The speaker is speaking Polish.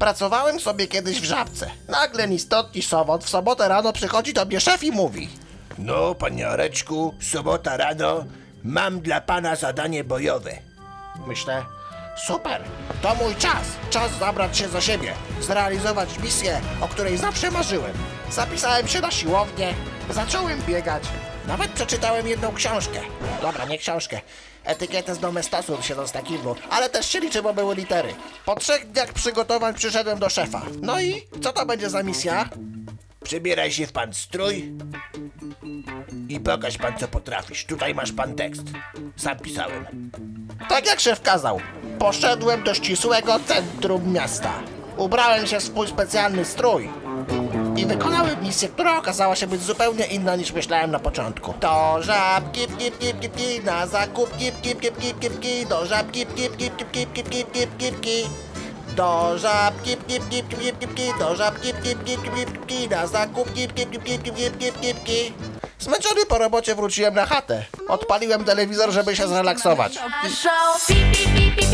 Pracowałem sobie kiedyś w żabce. Nagle ni stąd, ni sowąd, w sobotę rano przychodzi do mnie szef i mówi. No, panie Areczku, sobota rano, mam dla pana zadanie bojowe. Myślę, super, to mój czas. Czas zabrać się za siebie, zrealizować misję, o której zawsze marzyłem. Zapisałem się na siłownię, zacząłem biegać, nawet przeczytałem jedną książkę. Dobra, nie książkę. Etykietę z Domestosu siedzą z takim, ale też się liczy, bo były litery. Po trzech dniach przygotowań przyszedłem do szefa. No i co to będzie za misja? Przebieraj się w pan strój i pokaż pan, co potrafisz. Tutaj masz pan tekst. Sam pisałem. Tak jak szef kazał. Poszedłem do ścisłego centrum miasta. Ubrałem się w swój specjalny strój. I wykonałem misję, która okazała się być zupełnie inna niż myślałem na początku. Do żab kip kip kip kip kip na zakup kip kip kip kip kip kip do żab kip kip kip kip kip kip kip kip kip kip do żab kip kip kip kip kip kip kip do żab kip kip kip kip kip kip na zakup kip kip kip kip kip kip kip kip kip Zmęczony po robocie wróciłem na chatę. Odpaliłem telewizor, żeby się zrelaksować. Show beep beep beep